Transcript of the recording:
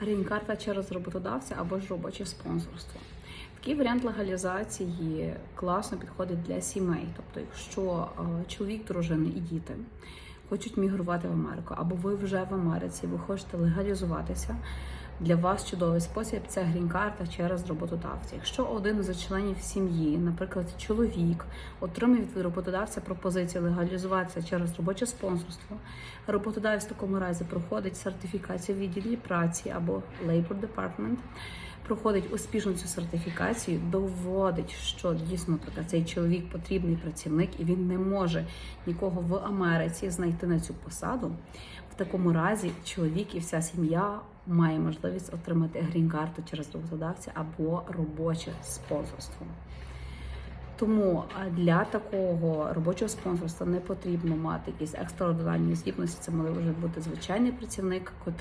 Грін-карта через роботодавця або ж робоче спонсорство. Такий варіант легалізації класно підходить для сімей. Тобто, якщо е, чоловік, дружина і діти хочуть мігрувати в Америку, або ви вже в Америці, ви хочете легалізуватися. Для вас чудовий спосіб це грін-карта через роботодавця. Якщо один з членів сім'ї, наприклад, чоловік, отримує від роботодавця пропозицію легалізуватися через робоче спонсорство, роботодавець в такому разі проходить сертифікацію в відділі праці або Labor Department, проходить успішно цю сертифікацію, доводить, що дійсно така цей чоловік потрібний працівник, і він не може нікого в Америці знайти на цю посаду. В такому разі чоловік і вся сім'я має можливість отримати грін-карту через роботодавця або робоче спонсорство. Тому для такого робочого спонсорства не потрібно мати якісь екстраординарні здібності. Це може бути звичайний працівник, котрий